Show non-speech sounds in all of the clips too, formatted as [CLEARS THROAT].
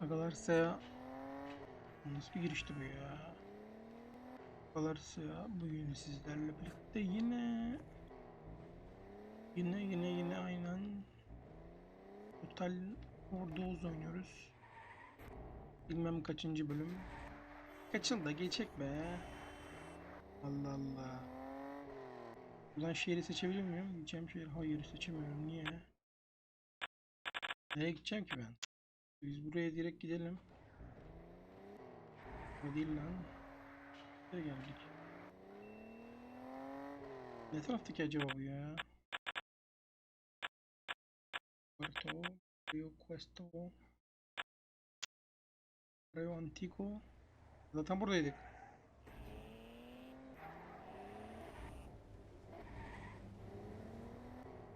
Agalarsa nasıl bir girişti bu ya? Agalarsa bugün sizlerle birlikte yine yine yine yine aynen Total Orduoz oynuyoruz. Bilmem kaçıncı bölüm. Kaç yılda geçecek be. Allah Allah. Buradan şehri seçebiliyor muyum? Gideceğim şehir. Hayır seçemiyorum. Niye? Nereye gideceğim ki ben? Biz buraya direkt gidelim. Ne değil lan. Nereye geldik? Ne taraftaki acaba bu ya? Puerto Rio Cuesto Rio Antico Zaten buradaydık.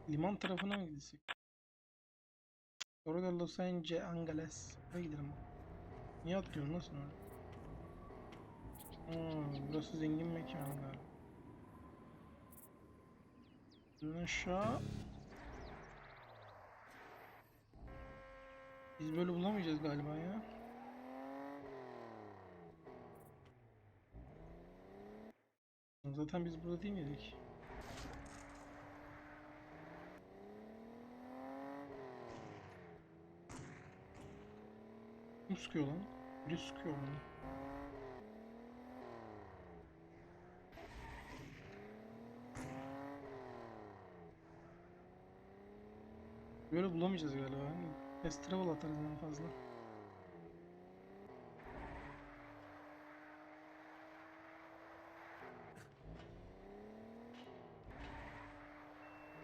Liman tarafına mı gitsek? Orada Los Angeles. Buraya gidelim. Niye atlıyorsun nasıl? Hmm, burası zengin mekan galiba. Aşağı. Biz böyle bulamayacağız galiba ya. Zaten biz burada değil miydik? Sıkıyor lan? Biri sıkıyor bana. Böyle bulamayacağız galiba. Hani fast travel atarız en fazla.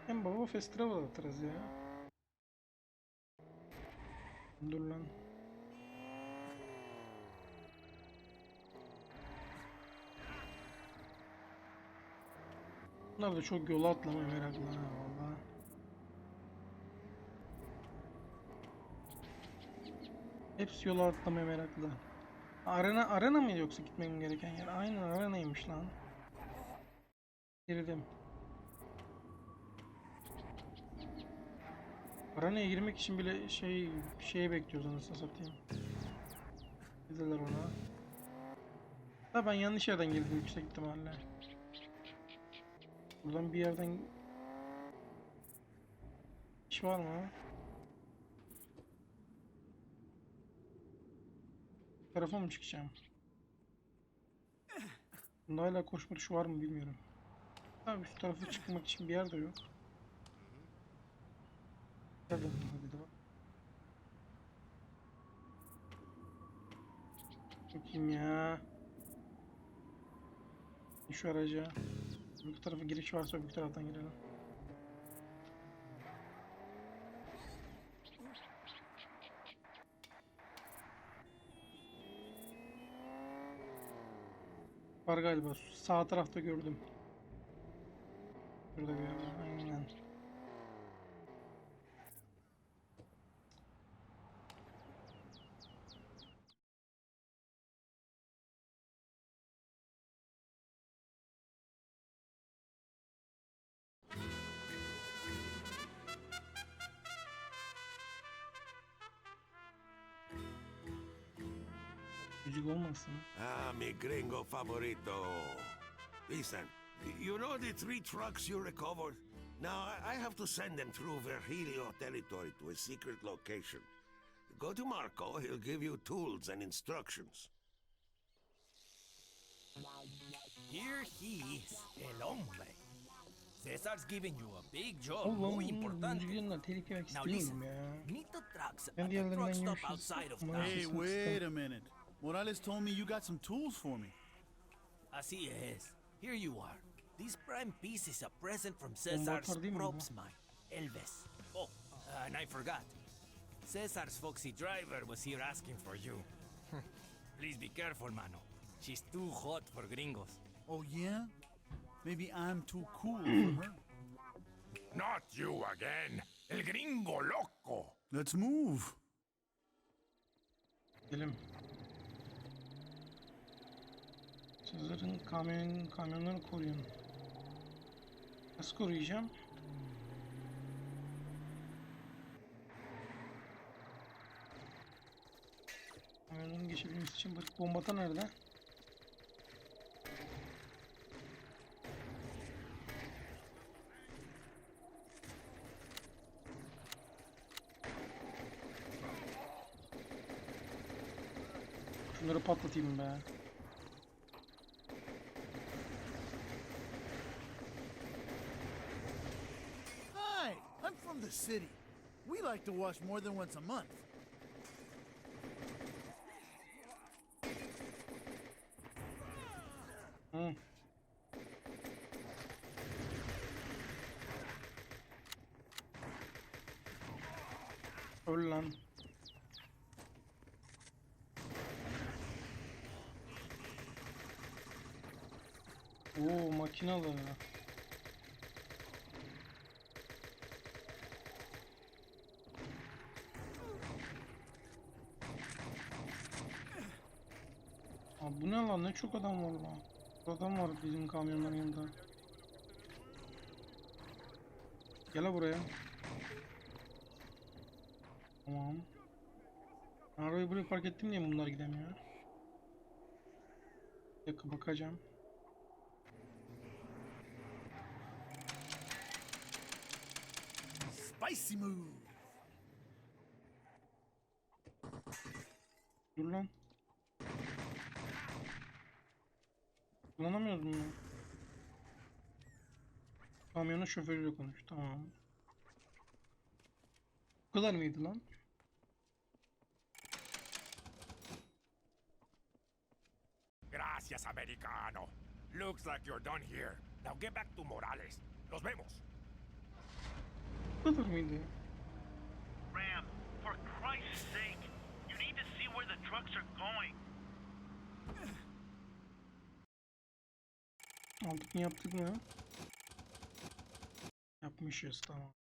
En baba fast travel atarız ya. Dur lan. Bunlar da çok yola atlama meraklı ha valla. Hepsi yola atlamaya meraklı. Arena arena mı yoksa gitmem gereken yer? Aynen arenaymış lan. Girdim. Arenaya girmek için bile şey şeye bekliyoruz anasını satayım. Dediler ona. Ha ben yanlış yerden girdim yüksek ihtimalle. Buradan bir yerden iş var mı? Tarafa mı çıkacağım? Bunda hala koşma tuşu var mı bilmiyorum. Abi şu tarafa çıkmak için bir yer de yok. Nerede hadi bak. Bakayım ya. Şu araca. Öbür tarafa giriş varsa öbür taraftan girelim. Var galiba. Sağ tarafta gördüm. Şurada bir gringo favorito. Listen, you know the three trucks you recovered? Now, I I have to send them through Virgilio territory to a secret location. Go to Marco, he'll give you tools and instructions. Here he is, el hombre. Cesar's giving you a big job, Allah'ım muy importante. müziklerini telif yemek Now istemiyorum listen, ya. meet the trucks Ben at the truck stop outside of Ama town. Hey, wait a minute. Morales told me you got some tools for me. Así es. Here you are. This prime piece is a present from Cesar's atar değil props mine, Elves. Oh, and I forgot. Cesar's foxy driver was here asking for you. [LAUGHS] Please be careful, mano. She's too hot for gringos. Oh, yeah? Maybe I'm too cool for [CLEARS THROAT] her. Not you again. El gringo loco. Let's move. Gidelim. Sezar'ın kamyon, kamyonları koruyun. Nasıl koruyacağım? Kamyonun geçebilmesi için bombata nerede? Şunları patlatayım be. City. We like to wash more than once a month. Hı. Öl lan. Oo makinalı. Abi bu ne lan ne çok adam var lan. Adam var bizim kamyonların yanında. Gel buraya. Tamam. Arabayı buraya park ettim diye bunlar gidemiyor. Bir dakika bakacağım. Spicy move. Dur lan. Kullanamıyoruz bunu. Kamyonun şoförüyle konuş. Tamam. Bu kadar mıydı lan? Gracias, americano. Looks like you're done here. Now get back to Morales. Nos vemos. Bu kadar mıydı? Ram, for Christ's sake, you need to see where the trucks are going. Aldık mı yaptık mı? Yapmışız tamam.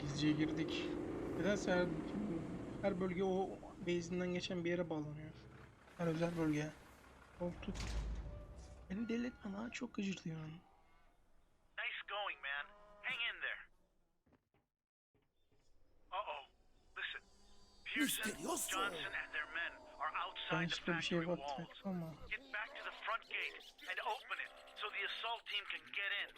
Gizlice girdik. Nedense her, her bölge o base'inden geçen bir yere bağlanıyor. Her özel bölge. Koltuk. Beni deli etme lan çok gıcırtıyorsun. Nice going, man. Hang in there. Uh-oh. Listen. Pearson. Johnson, and their men are outside the şey factory var walls. Get back to the front gate and open it so the assault team can get in.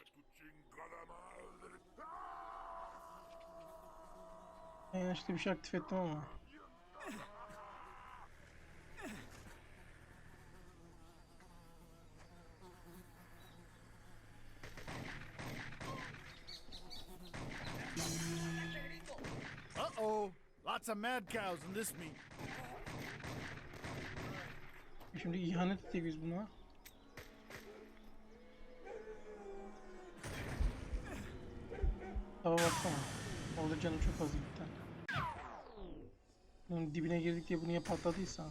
Ben yanlışlıkla bir şey aktif ettim ama. Lots mad cows in this meat. Şimdi ihanet ettik biz buna. Tava baksana. Orada canım çok az gitti. Bunun dibine girdik diye bu niye patladıysa.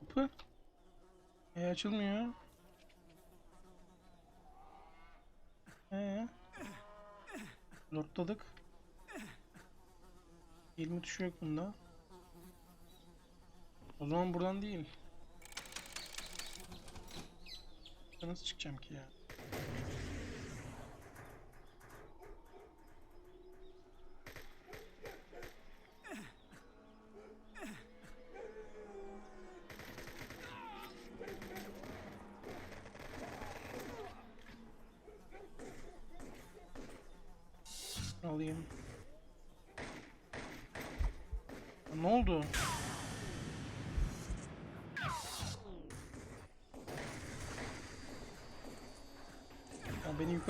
Kapı. E açılmıyor. Lordladık. 20 tuşu yok bunda. O zaman buradan değil. Nasıl çıkacağım ki ya?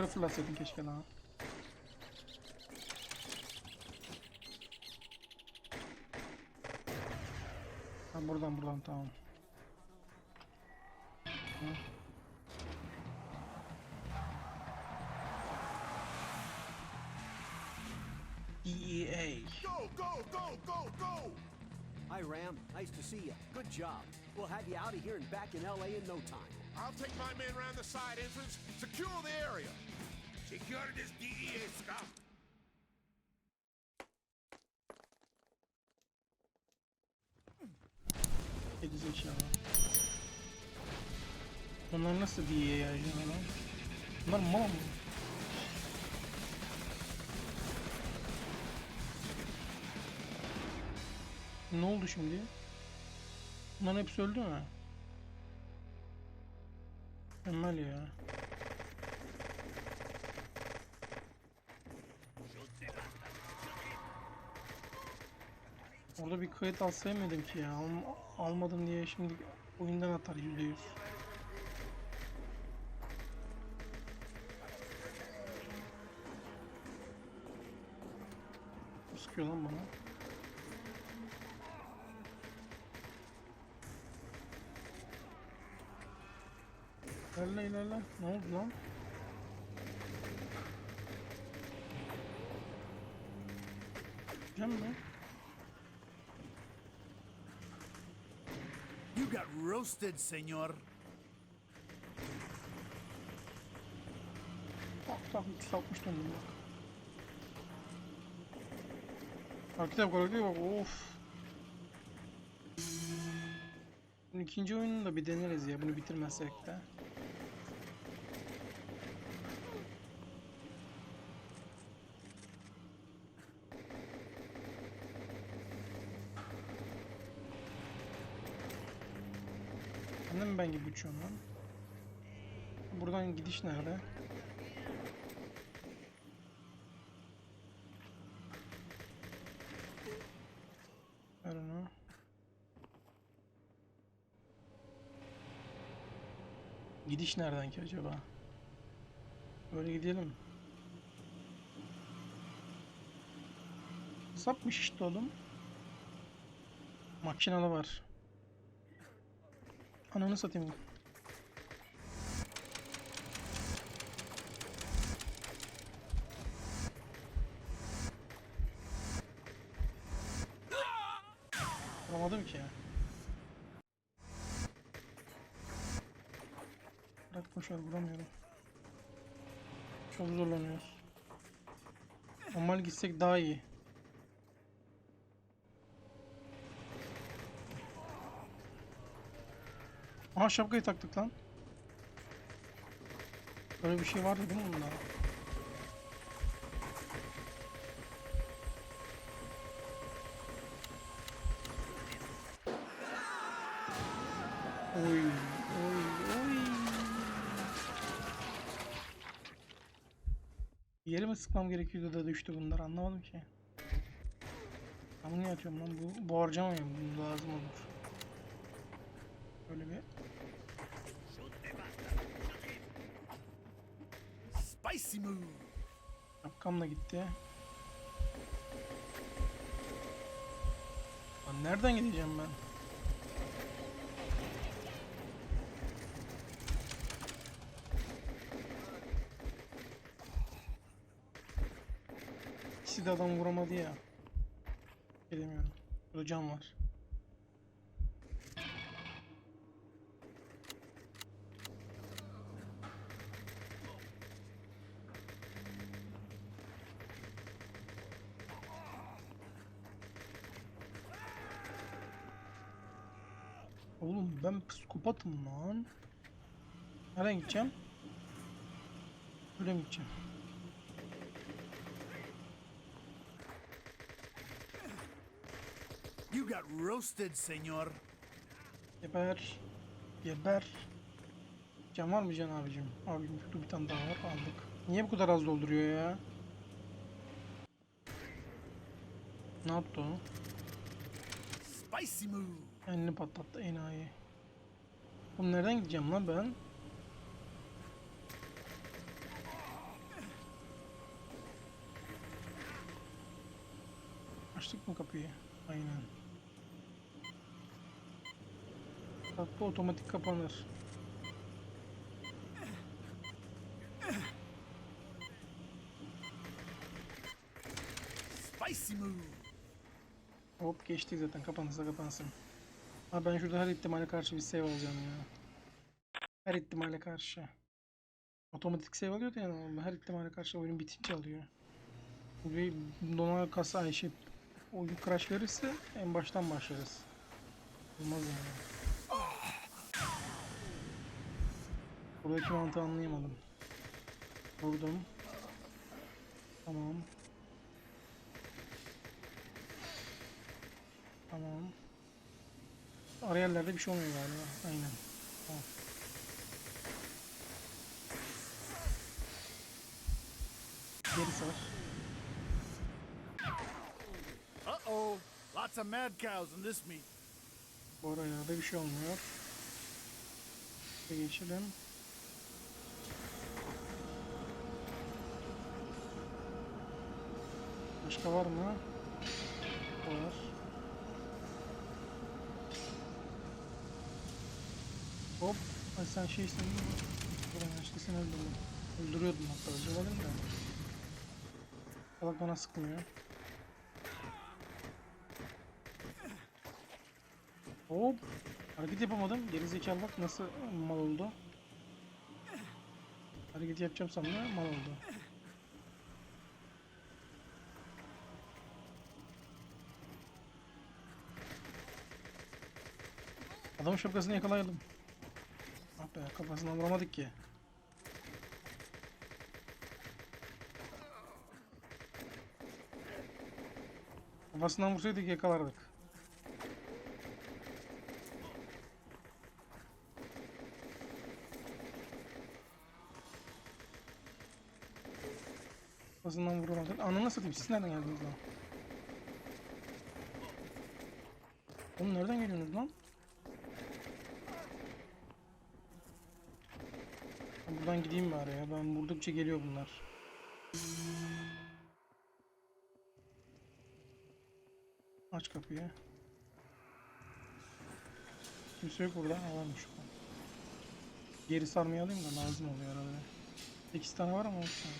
Ya beni fırlatsaydın keşke daha. Ha buradan buradan tamam. Hı. DEA. Go, go, go, go, go! Hi, Ram. Nice to see you. Good job. We'll have you out of here and back in LA in no time. I'll take my men around the side entrance. Secure the area. Secure this DEA scum. Geri zekalı. Onlar nasıl diye yayacağım lan? Bunlar mal mı? Ne oldu şimdi? Bunların hepsi öldü mü? Mükemmel ya. Orada bir kayıt alsaydım ki ya. Al- almadım diye şimdi oyundan atar %100. Bu Sıkıyor lan bana. İlerle ilerle. Ne oldu lan? Cem mi? You got roasted, senor. Tak tak 360 döndüm bak. Bak harekete bak of. İkinci oyununu da bir deneriz ya bunu bitirmezsek de. Mi ben gibi uçuyorum lan? Buradan gidiş nerede? Don't know. Gidiş nereden ki acaba? Böyle gidelim. Sapmış işte oğlum. Makinalı var. Ananı satayım. Vuramadım ki. Bırak boşver vuramıyorum. Çok zorlanıyoruz. Normal gitsek daha iyi. Aha şapkayı taktık lan. Böyle bir şey vardı değil mi bunda? Oy, oy, oy. Yere mi sıkmam gerekiyordu da düştü bunlar anlamadım ki. Ben bunu niye atıyorum lan bu, bu lazım olur. Böyle bir Spicy move. şapkam da gitti. Lan nereden gideceğim ben? İkisi de adam vuramadı ya. Bilemiyorum. Burada cam var. Oğlum ben psikopatım lan. Nereye gideceğim? Böyle mi gideceğim? You got roasted, senor. Geber. Geber. Can var mı Can abicim? Abicim dur bir tane daha var aldık. Niye bu kadar az dolduruyor ya? Ne yaptı o? Spicy move. Elini patlattı enayi. Oğlum nereden gideceğim lan ben? Açtık mı kapıyı? Aynen. Kapı otomatik kapanır. Spicy move. Hop geçtik zaten kapanırsa kapansın. Ha ben şurada her ihtimale karşı bir save alacağım ya. Her ihtimale karşı. Otomatik save alıyordu yani her ihtimale karşı oyun bitince alıyor. Bir donanım kasa ay şey oyun crash verirse en baştan başlarız. Olmaz yani. Buradaki mantığı anlayamadım. Vurdum. Tamam. Ara yerlerde bir şey olmuyor galiba. Aynen. Tamam. Geri sar. Uh-oh. Lots of mad cows in this meat. Bu aralarda bir şey olmuyor. Bir geçelim. Başka var mı? Var. Hop. Ay sen şeysin değil mi? İşte seni öldürdüm. Öldürüyordum hatta öldürmedim de. Salak bana sıkmıyor. Hop. Hareket yapamadım. Gerizekalı bak nasıl mal oldu. Hareket yapacağım sandım mal oldu. Adamın şapkasını yakalayalım. Ah be kafasından vuramadık ki. Kafasından vursaydık yakalardık. Kafasından vuramadık. Ananı satayım siz nereden geldiniz lan? Oğlum nereden geliyorsunuz lan? Ben buradan gideyim bari ya. Ben vurdukça geliyor bunlar. Aç kapıyı. Kimse yok burada. Varmış. Geri sarmayı alayım da lazım oluyor arada. 8 tane var ama 10 tane.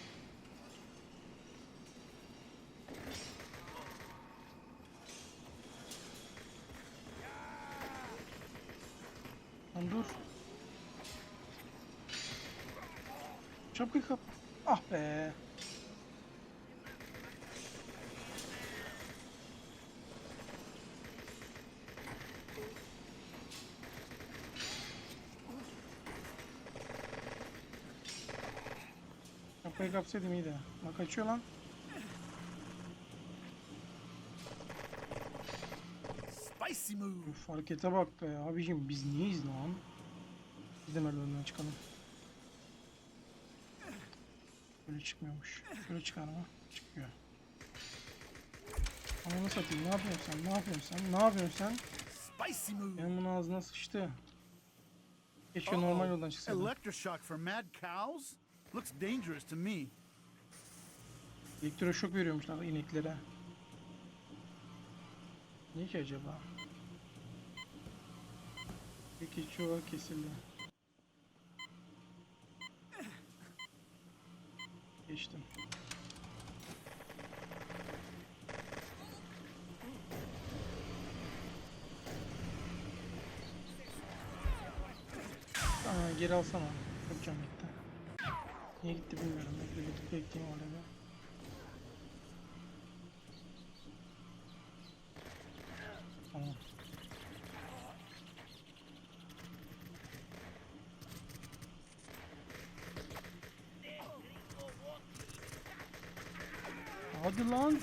Dur. Şapkayı kap. Ah be. Şapkayı kapsaydım iyiydi. Bak kaçıyor lan. Spicy move. Üf, harekete bak be abicim biz niyeyiz lan? Biz de merdivenden çıkalım. Böyle çıkmıyormuş. Şöyle çıkar mı? Çıkıyor. Ananı satayım ne yapıyorsun sen? Ne yapıyorsun sen? Ne yapıyorsun sen? Benim bunun ağzına sıçtı. Keşke normal yoldan çıksaydım. Electroshock for mad cows? Looks dangerous to me. Elektroşok veriyormuşlar ineklere. Niye ki acaba? Peki çuval kesildi. Geçtim. Aa, geri alsana. Çok can gitti. Niye gitti bilmiyorum. Bekle bekleyeyim orada. bir. Tamam. Hadi lan.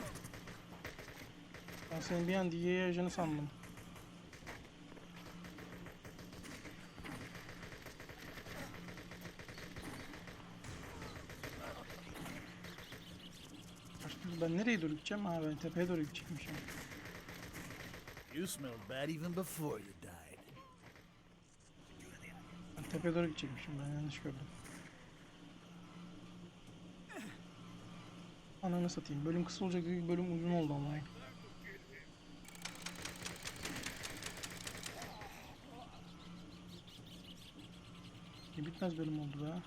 Diye ajanı sandım. Ben nereye doğru gideceğim? Ha ben tepeye doğru gidecekmişim. You smelled bad even before you died. Ben tepeye doğru gidecekmişim ben yanlış gördüm. Ananı satayım. Bölüm kısa olacak diye bölüm uzun oldu ama. Bitmez bölüm oldu be.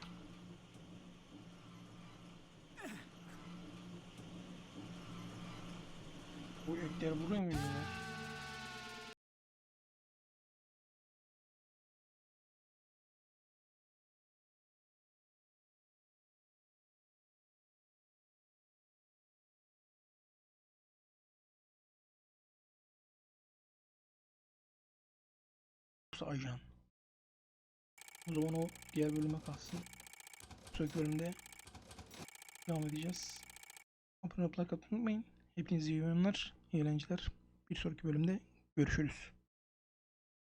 Bu ekler buraya mı geliyor? ajan. O zaman o diğer bölüme kalsın. Sonraki bölümde devam edeceğiz. Abone atmayı unutmayın. Hepinize iyi oyunlar, eğlenceler. Bir sonraki bölümde görüşürüz.